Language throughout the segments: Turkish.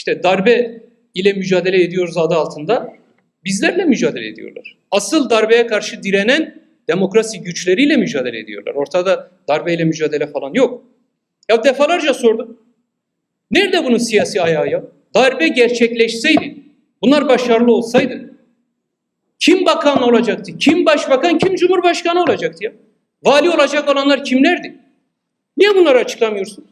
işte darbe ile mücadele ediyoruz adı altında bizlerle mücadele ediyorlar. Asıl darbeye karşı direnen demokrasi güçleriyle mücadele ediyorlar. Ortada darbeyle mücadele falan yok. Ya defalarca sordum. Nerede bunun siyasi ayağı ya? Darbe gerçekleşseydi, bunlar başarılı olsaydı, kim bakan olacaktı? Kim başbakan, kim cumhurbaşkanı olacaktı ya? Vali olacak olanlar kimlerdi? Niye bunları açıklamıyorsun?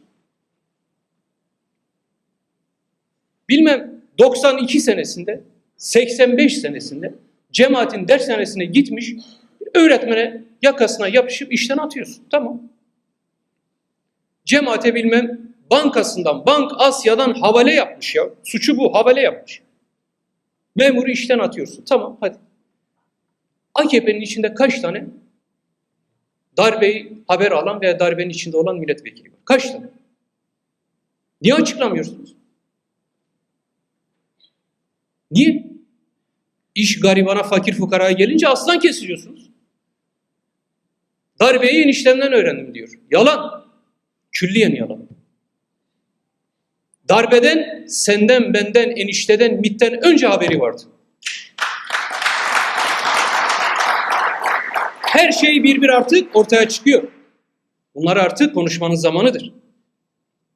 Bilmem 92 senesinde, 85 senesinde cemaatin dershanesine gitmiş öğretmene yakasına yapışıp işten atıyorsun. Tamam. Cemaate bilmem bankasından, Bank Asya'dan havale yapmış ya. Suçu bu, havale yapmış. Memuru işten atıyorsun. Tamam hadi. AKP'nin içinde kaç tane darbeyi haber alan veya darbenin içinde olan milletvekili var? Kaç tane? Niye açıklamıyorsunuz? Niye? İş garibana, fakir fukaraya gelince aslan kesiliyorsunuz. Darbeyi eniştemden öğrendim diyor. Yalan. Külliyen yalan. Darbeden senden, benden, enişteden, mitten önce haberi vardı. Her şey bir bir artık ortaya çıkıyor. Bunlar artık konuşmanın zamanıdır.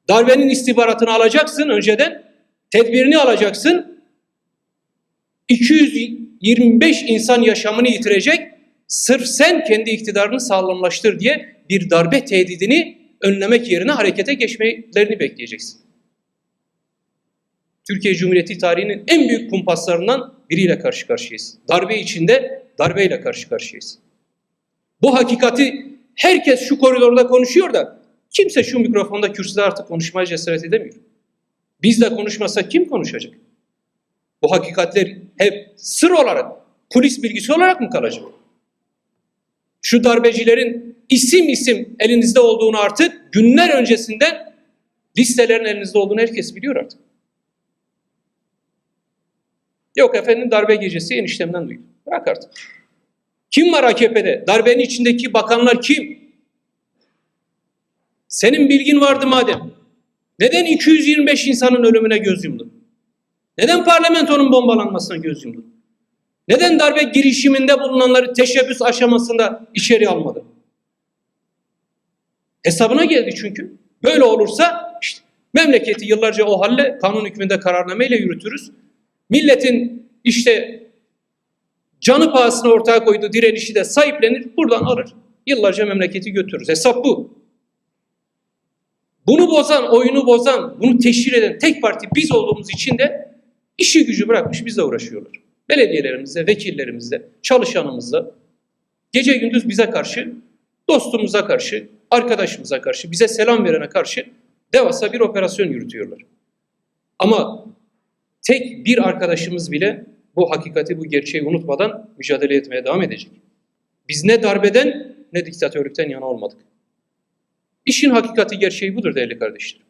Darbenin istihbaratını alacaksın önceden, tedbirini alacaksın. 225 insan yaşamını yitirecek, sırf sen kendi iktidarını sağlamlaştır diye bir darbe tehdidini önlemek yerine harekete geçmelerini bekleyeceksin. Türkiye Cumhuriyeti tarihinin en büyük kumpaslarından biriyle karşı karşıyayız. Darbe içinde darbeyle karşı karşıyayız. Bu hakikati herkes şu koridorda konuşuyor da kimse şu mikrofonda kürsüde artık konuşmaya cesaret edemiyor. Biz de konuşmasak kim konuşacak? Bu hakikatler hep sır olarak, kulis bilgisi olarak mı kalacak? Şu darbecilerin isim isim elinizde olduğunu artık günler öncesinden listelerin elinizde olduğunu herkes biliyor artık. Yok efendim darbe gecesi eniştemden duydum. Bırak artık. Kim var AKP'de? Darbenin içindeki bakanlar kim? Senin bilgin vardı madem. Neden 225 insanın ölümüne göz yumdun? Neden parlamentonun bombalanmasına göz yumdun? Neden darbe girişiminde bulunanları teşebbüs aşamasında içeri almadın? Hesabına geldi çünkü. Böyle olursa işte memleketi yıllarca o halle kanun hükmünde kararnameyle yürütürüz. Milletin işte canı pahasına ortaya koyduğu direnişi de sahiplenir, buradan alır. Yıllarca memleketi götürürüz. Hesap bu. Bunu bozan, oyunu bozan, bunu teşhir eden tek parti biz olduğumuz için de işi gücü bırakmış bizle uğraşıyorlar. Belediyelerimizle, vekillerimizle, çalışanımızla gece gündüz bize karşı, dostumuza karşı, arkadaşımıza karşı, bize selam verene karşı devasa bir operasyon yürütüyorlar. Ama tek bir arkadaşımız bile bu hakikati, bu gerçeği unutmadan mücadele etmeye devam edecek. Biz ne darbeden ne diktatörlükten yana olmadık. İşin hakikati gerçeği budur değerli kardeşlerim.